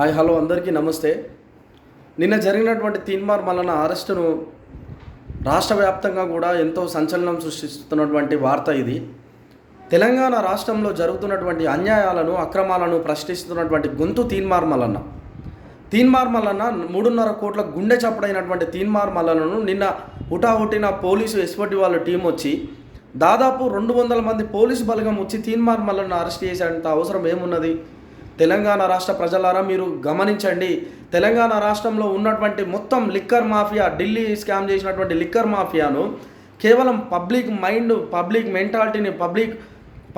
Hi hello అందరికీ నమస్తే. నిన్న జరిగినటువంటి తీన్మార్ మల్లన అరెస్టును రాష్ట్ర వ్యాప్తంగా కూడా ఎంతో సంచలనం సృష్టిస్తున్నటువంటి వార్త ఇది. తెలంగాణ రాష్ట్రంలో జరుగుతున్నటువంటి అన్యాయాలను అక్రమాలను ప్రశ్నిస్తున్నటువంటి గొంతు తీన్మార్ మల్లన్న. తీన్మార్ మల్లన్న మూడున్నర కోట్ల గుండె చప్పుడైనటువంటి తీన్మార్ మల్లన్నను నిన్న హుటాహుటిన పోలీసు ఎస్పటి వాళ్ళ టీం వచ్చి దాదాపు రెండు వందల మంది పోలీసు బలగం వచ్చి తీన్మార్ మల్లన్న అరెస్ట్ చేసేంత అవసరం ఏమున్నది? తెలంగాణ రాష్ట్ర ప్రజలారా మీరు గమనించండి. తెలంగాణ రాష్ట్రంలో ఉన్నటువంటి మొత్తం లిక్కర్ మాఫియా ఢిల్లీ స్కామ్ చేసినటువంటి లిక్కర్ మాఫియాను కేవలం పబ్లిక్ మైండ్ పబ్లిక్ మెంటాలిటీని పబ్లిక్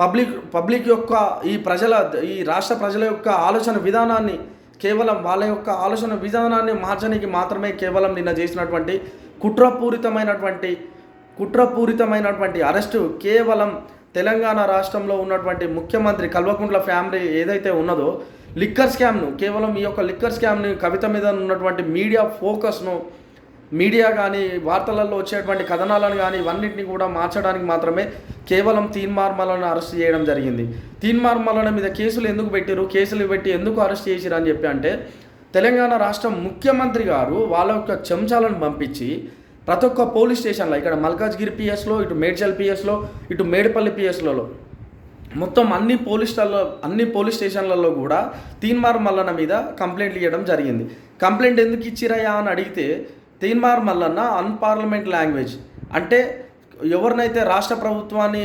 పబ్లిక్ పబ్లిక్ యొక్క ఈ ప్రజల ఈ రాష్ట్ర ప్రజల యొక్క ఆలోచన విధానాన్ని కేవలం వాళ్ళ యొక్క ఆలోచన విధానాన్ని మార్చడానికి మాత్రమే కేవలం నిన్న చేసినటువంటి కుట్రపూరితమైనటువంటి కుట్రపూరితమైనటువంటి అరెస్టు కేవలం తెలంగాణ రాష్ట్రంలో ఉన్నటువంటి ముఖ్యమంత్రి కల్వకుంట్ల ఫ్యామిలీ ఏదైతే ఉన్నదో లిక్కర్ స్కామ్ను కేవలం ఈ యొక్క లిక్కర్ స్కామ్ని కవిత మీద ఉన్నటువంటి మీడియా ఫోకస్ను మీడియా కానీ వార్తలలో వచ్చేటువంటి కథనాలను కానీ ఇవన్నింటినీ కూడా మార్చడానికి మాత్రమే కేవలం తీన్మార్మలను అరెస్ట్ చేయడం జరిగింది. తీన్మార్మలన మీద కేసులు ఎందుకు పెట్టారు కేసులు పెట్టి ఎందుకు అరెస్ట్ చేసిరు అని చెప్పి అంటే తెలంగాణ రాష్ట్ర ముఖ్యమంత్రి గారు వాళ్ళ యొక్క చెంచాలను పంపించి ప్రతి ఒక్క పోలీస్ స్టేషన్లో ఇక్కడ మల్కాజ్గిరి పిఎస్లో ఇటు మేడ్చల్ పిఎస్లో ఇటు మేడిపల్లి పిఎస్లలో మొత్తం అన్ని పోలీస్ అన్ని పోలీస్ స్టేషన్లలో కూడా తీన్మార్ మల్లన్న మీద కంప్లైంట్లు ఇవ్వడం జరిగింది. కంప్లైంట్ ఎందుకు ఇచ్చిరయ్యా అని అడిగితే తీన్మార్ మల్లన్న అన్పార్లమెంట్ లాంగ్వేజ్. అంటే ఎవరినైతే రాష్ట్ర ప్రభుత్వాన్ని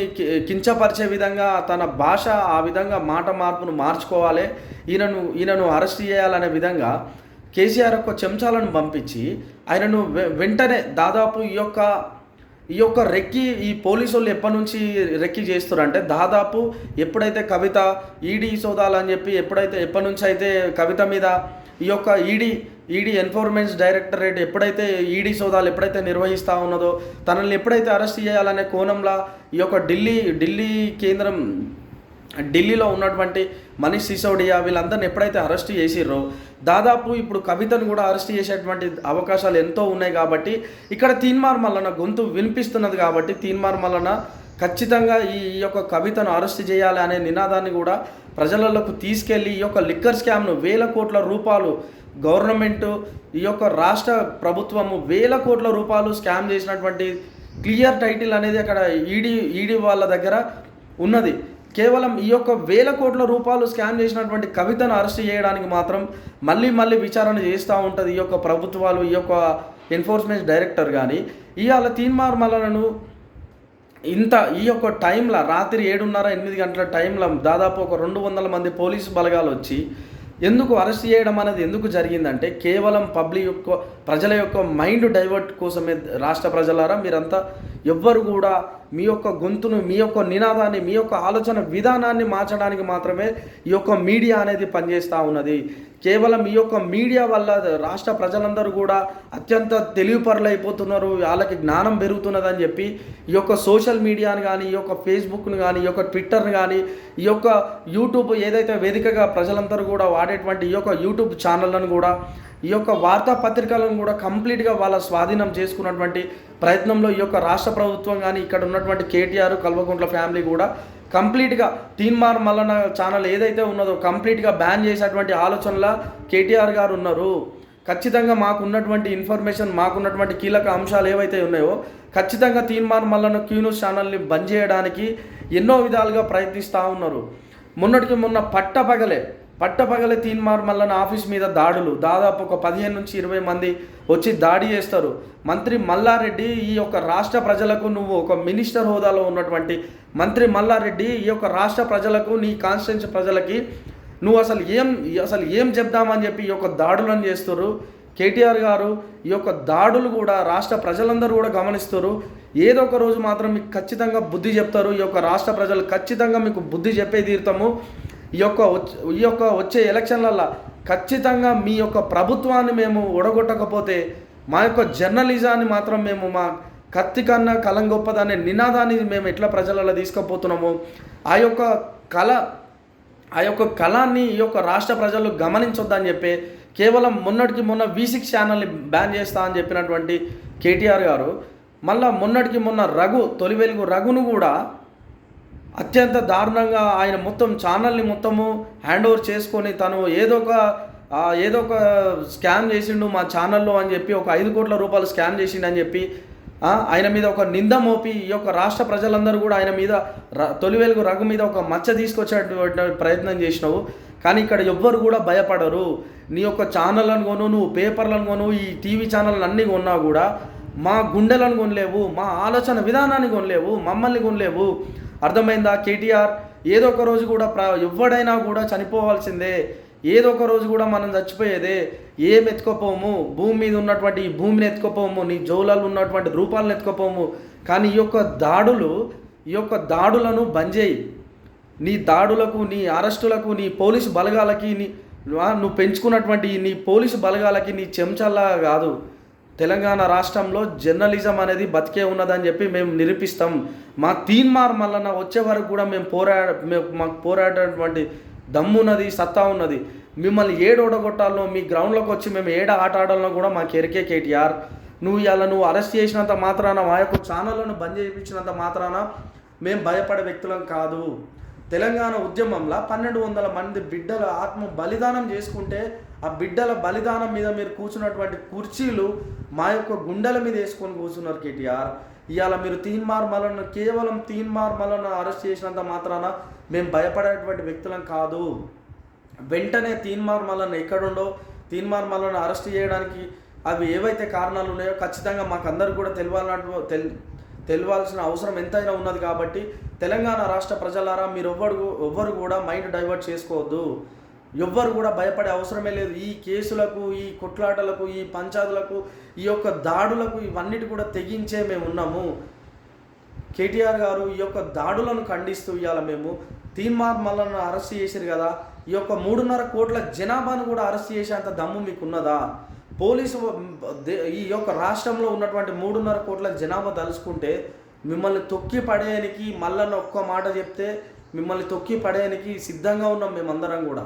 కించపరిచే విధంగా తన భాష ఆ విధంగా మాట మార్పును మార్చుకోవాలి ఈయనను ఈయనను అరెస్ట్ చేయాలనే విధంగా కేసీఆర్ యొక్క చెంచాలను పంపించి ఆయనను వె- వెంటనే దాదాపు ఈ యొక్క ఈ యొక్క రెక్కి ఈ పోలీసు వాళ్ళు ఎప్పటి నుంచి రెక్కి చేస్తారంటే దాదాపు ఎప్పుడైతే కవిత ఈడీ సోదాలు అని చెప్పి ఎప్పుడైతే ఎప్పటి నుంచి అయితే కవిత మీద ఈ యొక్క ఈడీ ఈడీ ఎన్ఫోర్స్మెంట్స్ డైరెక్టరేట్ ఎప్పుడైతే ఈడీ సోదాలు ఎప్పుడైతే నిర్వహిస్తూ ఉన్నదో తనల్ని ఎప్పుడైతే అరెస్ట్ చేయాలనే కోణంలో ఈ యొక్క ఢిల్లీ ఢిల్లీ కేంద్రం ఢిల్లీలో ఉన్నటువంటి మనీష్ సిసోడియా వీళ్ళందరిని ఎప్పుడైతే అరెస్ట్ చేసిర్రో దాదాపు ఇప్పుడు కవితను కూడా అరెస్ట్ చేసేటువంటి అవకాశాలు ఎంతో ఉన్నాయి కాబట్టి ఇక్కడ తీన్మార్ మల్లన గొంతు వినిపిస్తున్నది కాబట్టి తీన్మార్ మల్లన ఖచ్చితంగా ఈ యొక్క కవితను అరెస్ట్ చేయాలి అనే నినాదాన్ని కూడా ప్రజలలోకి తీసుకెళ్ళి ఈ యొక్క లిక్కర్ స్కామ్ను వేల కోట్ల రూపాయలు గవర్నమెంట్ ఈ యొక్క రాష్ట్ర ప్రభుత్వము వేల కోట్ల రూపాయలు స్కామ్ చేసినటువంటి క్లియర్ టైటిల్ అనేది అక్కడ ఈడీ ఈడీ వాళ్ళ దగ్గర ఉన్నది. కేవలం ఈ యొక్క వేల కోట్ల రూపాయలు స్కామ్ చేసినటువంటి కవితను అరెస్ట్ చేయడానికి మాత్రం మళ్ళీ మళ్ళీ విచారణ చేస్తూ ఉంటుంది ఈ యొక్క ప్రభుత్వాలు ఈ యొక్క ఎన్ఫోర్స్మెంట్ డైరెక్టర్ కానీ ఇవాళ తీన్మార్ మల్లలను ఇంత ఈ యొక్క టైంలో రాత్రి ఏడున్నర ఎనిమిది గంటల టైంలో దాదాపు ఒక రెండు వందల మంది పోలీసు బలగాలు వచ్చి ఎందుకు అరెస్ట్ చేయడం అనేది ఎందుకు జరిగిందంటే కేవలం పబ్లిక్ యొక్క ప్రజల యొక్క మైండ్ డైవర్ట్ కోసమే రాష్ట్ర ప్రజలారా మీరంతా ఎవ్వరు కూడా మీ యొక్క గొంతును మీ యొక్క నినాదాన్ని మీ యొక్క ఆలోచన విధానాన్ని మార్చడానికి మాత్రమే ఈ యొక్క మీడియా అనేది పనిచేస్తూ ఉన్నది. కేవలం ఈ యొక్క మీడియా వల్ల రాష్ట్ర ప్రజలందరూ కూడా అత్యంత తెలివిపరులు అయిపోతున్నారు వాళ్ళకి జ్ఞానం పెరుగుతున్నదని చెప్పి ఈ యొక్క సోషల్ మీడియాని కానీ ఈ యొక్క ఫేస్బుక్ను కానీ ఈ యొక్క ట్విట్టర్ని కానీ ఈ యొక్క యూట్యూబ్ ఏదైతే వేదికగా ప్రజలందరూ కూడా వాడేటువంటి ఈ యొక్క యూట్యూబ్ ఛానళ్ళను కూడా ఈ యొక్క వార్తాపత్రికలను కూడా కంప్లీట్గా వాళ్ళ స్వాధీనం చేసుకున్నటువంటి ప్రయత్నంలో ఈ యొక్క రాష్ట్ర ప్రభుత్వం కానీ ఇక్కడ ఉన్నటువంటి కేటీఆర్ కల్వకుంట్ల ఫ్యామిలీ కూడా కంప్లీట్గా తీన్మార్ మల్లన ఛానల్ ఏదైతే ఉన్నదో కంప్లీట్గా బ్యాన్ చేసేటువంటి ఆలోచనల కేటీఆర్ గారు ఉన్నారు. ఖచ్చితంగా మాకున్నటువంటి ఇన్ఫర్మేషన్ మాకున్నటువంటి కీలక అంశాలు ఏవైతే ఉన్నాయో ఖచ్చితంగా తీన్మార్ మల్లన క్యూన్యూస్ ఛానల్ని బంద్ చేయడానికి ఎన్నో విధాలుగా ప్రయత్నిస్తూ ఉన్నారు. మొన్నటికి మొన్న పట్టపగలే పట్టపగల తీన్మార్ మల్లన ఆఫీస్ మీద దాడులు. దాదాపు ఒక పదిహేను నుంచి ఇరవై మంది వచ్చి దాడి చేస్తారు. మంత్రి మల్లారెడ్డి ఈ యొక్క రాష్ట్ర ప్రజలకు నువ్వు ఒక మినిస్టర్ హోదాలో ఉన్నటువంటి మంత్రి మల్లారెడ్డి ఈ యొక్క రాష్ట్ర ప్రజలకు నీ కాన్స్టిట్యూన్సీ ప్రజలకి నువ్వు అసలు ఏం అసలు ఏం చెప్దామని చెప్పి ఈ యొక్క దాడులను చేస్తారు కేటీఆర్ గారు ఈ యొక్క దాడులు కూడా రాష్ట్ర ప్రజలందరూ కూడా గమనిస్తారు ఏదో ఒక రోజు మాత్రం మీకు ఖచ్చితంగా బుద్ధి చెప్తారు. ఈ యొక్క రాష్ట్ర ప్రజలు ఖచ్చితంగా మీకు బుద్ధి చెప్పే తీరుతాము ఈ యొక్క ఈ యొక్క వచ్చే ఎలక్షన్లలో ఖచ్చితంగా మీ యొక్క ప్రభుత్వాన్ని మేము ఒడగొట్టకపోతే మా యొక్క జర్నలిజాన్ని మాత్రం మేము మా కత్తి కన్నా కలం గొప్పదనే నినాదాన్ని మేము ఎట్లా ప్రజలలో తీసుకుపోతున్నామో ఆ యొక్క కళ ఆ యొక్క కళాన్ని ఈ యొక్క రాష్ట్ర ప్రజలు గమనించొద్దని చెప్పి కేవలం మొన్నటికి మొన్న వి సిక్స్ ఛానల్ని బ్యాన్ చేస్తా అని చెప్పినటువంటి కేటీఆర్ గారు మళ్ళా మొన్నటికి మొన్న రఘు తొలి వెలుగు రఘును కూడా అత్యంత దారుణంగా ఆయన మొత్తం ఛానల్ని మొత్తము హ్యాండ్ ఓవర్ చేసుకొని తను ఏదో ఒక ఏదో ఒక స్కామ్ చేసిండు మా ఛానల్లో అని చెప్పి ఒక ఐదు కోట్ల రూపాయలు స్కామ్ చేసిండు అని చెప్పి ఆయన మీద ఒక నింద మోపి ఈ యొక్క రాష్ట్ర ప్రజలందరూ కూడా ఆయన మీద ర- తొలి వెలుగు రఘు మీద ఒక మచ్చ తీసుకొచ్చేటువంటి ప్రయత్నం చేసినావు. కానీ ఇక్కడ ఎవ్వరు కూడా భయపడరు. నీ యొక్క ఛానళ్ళను కొను నువ్వు పేపర్లను కొను ఈ టీవీ ఛానల్ అన్నీ కొన్నా కూడా మా గుండెలను కొనలేవు మా ఆలోచన విధానాన్ని కొనలేవు మమ్మల్ని కొనలేవు. అర్థమైందా? కేటీఆర్ ఏదో ఒక రోజు కూడా ప్ర ఎవడైనా కూడా చనిపోవాల్సిందే. ఏదో ఒక రోజు కూడా మనం చచ్చిపోయేదే. ఏం ఎత్తుకోపోము? భూమి మీద ఉన్నటువంటి ఈ భూమిని ఎత్తుకోపోము. నీ జోలాలు ఉన్నటువంటి రూపాలను ఎత్తుకోపోము. కానీ ఈ యొక్క దాడులు ఈ యొక్క దాడులను బంద్ చేయి. నీ దాడులకు నీ అరెస్టులకు నీ పోలీసు బలగాలకి నీ నువ్వు పెంచుకున్నటువంటి నీ పోలీసు బలగాలకి నీ చెంచల్లా కాదు. తెలంగాణ రాష్ట్రంలో జర్నలిజం అనేది బతికే ఉన్నదని చెప్పి మేము నిరూపిస్తాం. మా తీన్మార్ మల్లన్న వచ్చే వరకు కూడా మేము పోరా మేము మాకు పోరాడేటువంటి దమ్ము ఉన్నది సత్తా ఉన్నది. మిమ్మల్ని ఏడు మీ గ్రౌండ్లోకి వచ్చి మేము ఏడ ఆట ఆడాలనో కూడా మాకు ఎరికే కేటీఆర్. నువ్వు ఇలా నువ్వు అరెస్ట్ చేసినంత మాత్రాన మా యొక్క ఛానళ్ళను బంద్ చేయించినంత మాత్రాన మేము భయపడే వ్యక్తులం కాదు. తెలంగాణ ఉద్యమంలో పన్నెండు వందల మంది బిడ్డల ఆత్మ బలిదానం చేసుకుంటే ఆ బిడ్డల బలిదానం మీద మీరు కూర్చున్నటువంటి కుర్చీలు మా యొక్క గుండెల మీద వేసుకొని కూర్చున్నారు కేటీఆర్. ఇవాళ మీరు తీన్మార్ మలను కేవలం తీన్మార్ మలను అరెస్ట్ చేసినంత మాత్రాన మేము భయపడేటువంటి వ్యక్తులం కాదు. వెంటనే తీన్మార్ మలను ఎక్కడుండో తీన్మార్ మలను అరెస్ట్ చేయడానికి అవి ఏవైతే కారణాలు ఉన్నాయో ఖచ్చితంగా మాకు అందరు కూడా తెలియాలన్నట్టు తెల్ తెలియాల్సిన అవసరం ఎంతైనా ఉన్నది కాబట్టి తెలంగాణ రాష్ట్ర ప్రజలారా మీరు ఎవ్వరు ఎవ్వరు కూడా మైండ్ డైవర్ట్ చేసుకోవద్దు. ఎవ్వరు కూడా భయపడే అవసరమే లేదు. ఈ కేసులకు ఈ కొట్లాటలకు ఈ పంచాదులకు ఈ యొక్క దాడులకు ఇవన్నిటి కూడా తెగించే మేము ఉన్నాము. కేటీఆర్ గారు ఈ యొక్క దాడులను ఖండిస్తూ ఇవాళ మేము. తీన్మార్ మల్లను అరెస్ట్ చేశారు కదా. ఈ యొక్క మూడున్నర కోట్ల జనాభాను కూడా అరెస్ట్ చేసేంత దమ్ము మీకున్నదా? పోలీసు దే- ఈ యొక్క రాష్ట్రంలో ఉన్నటువంటి మూడున్నర కోట్ల జనాభా తలుచుకుంటే మిమ్మల్ని తొక్కి పడేయనికి మళ్ళీ ఒక్క మాట చెప్తే మిమ్మల్ని తొక్కి పడేయనికి సిద్ధంగా ఉన్నాం మేమందరం కూడా.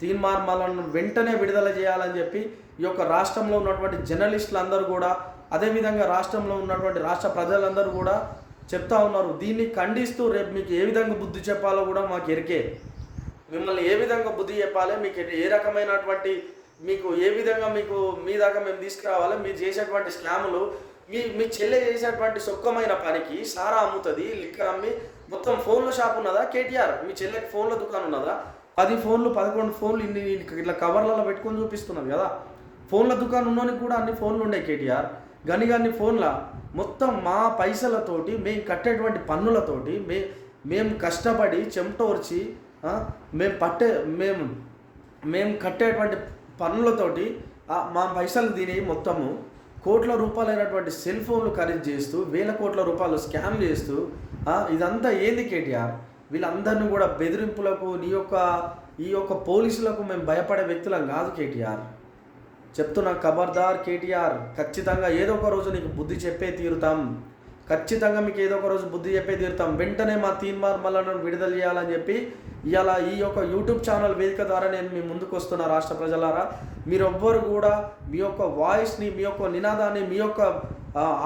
తీన్మార్ మల్లను వెంటనే విడుదల చేయాలని చెప్పి ఈ యొక్క రాష్ట్రంలో ఉన్నటువంటి జర్నలిస్టులు అందరూ కూడా అదేవిధంగా రాష్ట్రంలో ఉన్నటువంటి రాష్ట్ర ప్రజలందరూ కూడా చెప్తా ఉన్నారు. దీన్ని ఖండిస్తూ రేపు మీకు ఏ విధంగా బుద్ధి చెప్పాలో కూడా మాకు ఎరికే. మిమ్మల్ని ఏ విధంగా బుద్ధి చెప్పాలి మీకు ఏ రకమైనటువంటి మీకు ఏ విధంగా మీకు మీ దాకా మేము తీసుకురావాలి మీరు చేసేటువంటి స్కాములు మీ మీ చెల్లె చేసేటువంటి సొక్కమైన పనికి సారా అమ్ముతుంది లిక్కర్ అమ్మి మొత్తం ఫోన్ల షాప్ ఉన్నదా? కేటీఆర్ మీ చెల్లెకి ఫోన్ల దుకాణం ఉన్నదా? పది ఫోన్లు పదకొండు ఫోన్లు ఇన్ని ఇట్లా కవర్లలో పెట్టుకొని చూపిస్తున్నాం కదా. ఫోన్ల దుకాణం ఉన్నోనికి కూడా అన్ని ఫోన్లు ఉన్నాయి కేటీఆర్. గని గని ఫోన్ల మొత్తం మా పైసలతోటి మేము కట్టేటువంటి పన్నులతోటి మే మేము కష్టపడి చెమటోర్చి మేము పట్టే మేము మేము కట్టేటువంటి పన్నులతోటి మా పైసలు తిని మొత్తము. కోట్ల రూపాయలైనటువంటి సెల్ ఫోన్లు ఖరీదు చేస్తూ వేల కోట్ల రూపాయలు స్కామ్ చేస్తూ ఇదంతా ఏంది కేటీఆర్? వీళ్ళందరినీ కూడా బెదిరింపులకు నీ యొక్క ఈ యొక్క పోలీసులకు మేము భయపడే వ్యక్తులం కాదు కేటీఆర్. చెప్తున్నా ఖబర్దార్ కేటీఆర్ ఖచ్చితంగా ఏదో ఒక రోజు నీకు బుద్ధి చెప్పే తీరుతాం. ఖచ్చితంగా మీకు ఏదో ఒక రోజు బుద్ధి చెప్పే తీరుతాం. వెంటనే మా తీన్మార్ మల్లను విడుదల చేయాలని చెప్పి ఇలా ఈ యొక్క యూట్యూబ్ ఛానల్ వేదిక ద్వారా నేను మీ ముందుకు వస్తున్న రాష్ట్ర ప్రజలారా. మీరెవ్వరు కూడా మీ యొక్క వాయిస్ని మీ యొక్క నినాదాన్ని మీ యొక్క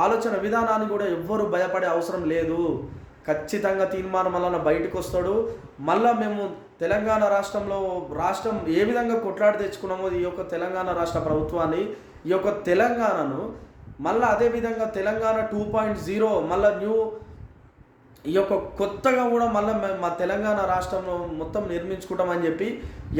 ఆలోచన విధానాన్ని కూడా ఎవ్వరు భయపడే అవసరం లేదు. ఖచ్చితంగా తీర్మానం వలన బయటకు వస్తాడు. మళ్ళా మేము తెలంగాణ రాష్ట్రంలో రాష్ట్రం ఏ విధంగా కొట్లాడి తెచ్చుకున్నామో ఈ యొక్క తెలంగాణ రాష్ట్ర ప్రభుత్వాన్ని ఈ యొక్క తెలంగాణను మళ్ళీ అదే విధంగా తెలంగాణ టూ పాయింట్ జీరో మళ్ళీ న్యూ ఈ యొక్క కొత్తగా కూడా మళ్ళీ మా తెలంగాణ రాష్ట్రంలో మొత్తం నిర్మించుకుంటామని చెప్పి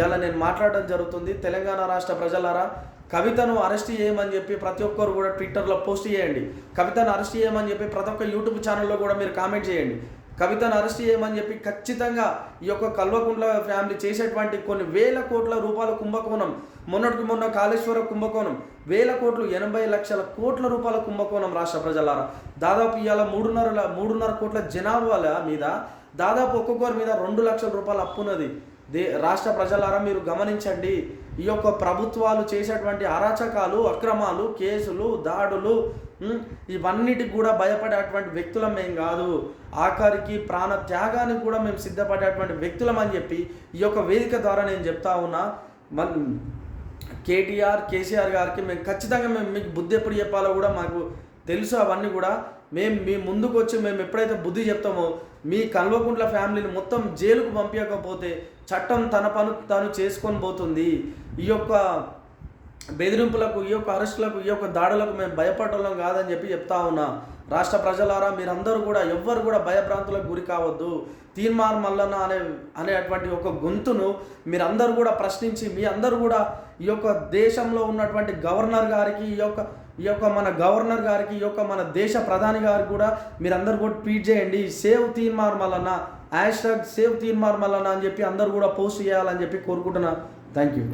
ఇలా నేను మాట్లాడడం జరుగుతుంది. తెలంగాణ రాష్ట్ర ప్రజలారా కవితను అరెస్ట్ చేయమని చెప్పి ప్రతి ఒక్కరు కూడా ట్విట్టర్లో పోస్ట్ చేయండి. కవితను అరెస్ట్ చేయమని చెప్పి ప్రతి ఒక్క యూట్యూబ్ ఛానల్లో కూడా మీరు కామెంట్ చేయండి. కవితను అరెస్ట్ చేయమని చెప్పి ఖచ్చితంగా ఈ యొక్క కల్వకుంట్ల ఫ్యామిలీ చేసేటువంటి కొన్ని వేల కోట్ల రూపాయల కుంభకోణం మొన్నటికి మొన్న కాళేశ్వర కుంభకోణం వేల కోట్లు ఎనభై లక్షల కోట్ల రూపాయల కుంభకోణం రాష్ట్ర ప్రజలారా. దాదాపు ఇవాళ మూడున్నర మూడున్నర కోట్ల జనాభాల మీద దాదాపు ఒక్కొక్కరి మీద రెండు లక్షల రూపాయల అప్పున్నది దే రాష్ట్ర ప్రజలారా మీరు గమనించండి. ఈ యొక్క ప్రభుత్వాలు చేసేటువంటి అరాచకాలు అక్రమాలు కేసులు దాడులు ఇవన్నిటికి కూడా భయపడేటువంటి వ్యక్తులం మేము కాదు. ఆఖరికి ప్రాణ త్యాగానికి కూడా మేము సిద్ధపడేటువంటి వ్యక్తులం అని చెప్పి ఈ యొక్క వేదిక ద్వారా నేను చెప్తా ఉన్నా. మన కేటీఆర్ కేసీఆర్ గారికి మేము ఖచ్చితంగా మేము మీకు బుద్ధి ఎప్పుడు చెప్పాలో కూడా మాకు తెలుసు అవన్నీ కూడా. మేము మీ ముందుకు వచ్చి మేము ఎప్పుడైతే బుద్ధి చెప్తామో మీ కల్వకుంట్ల ఫ్యామిలీని మొత్తం జైలుకు పంపించకపోతే చట్టం తన పను తాను చేసుకొని పోతుంది. ఈ యొక్క బెదిరింపులకు ఈ యొక్క అరెస్టులకు ఈ యొక్క దాడులకు మేము భయపడటం కాదని చెప్పి చెప్తా ఉన్నా. రాష్ట్ర ప్రజలారా మీరందరూ కూడా ఎవ్వరు కూడా భయభ్రాంతులకు గురి కావద్దు. తీర్మార్ మల్లన్న అనే అనేటువంటి ఒక గొంతును మీరందరూ కూడా ప్రశ్నించి మీ అందరూ కూడా ఈ యొక్క దేశంలో ఉన్నటువంటి గవర్నర్ గారికి ఈ యొక్క ఈ యొక్క మన గవర్నర్ గారికి ఈ యొక్క మన దేశ ప్రధాని గారికి కూడా మీరందరూ కూడా ట్వీట్ చేయండి. Save Teenmar Mallanna hash tag save Teenmar Mallanna అని చెప్పి అందరూ కూడా పోస్ట్ చేయాలని చెప్పి కోరుకుంటున్నా. Thank you.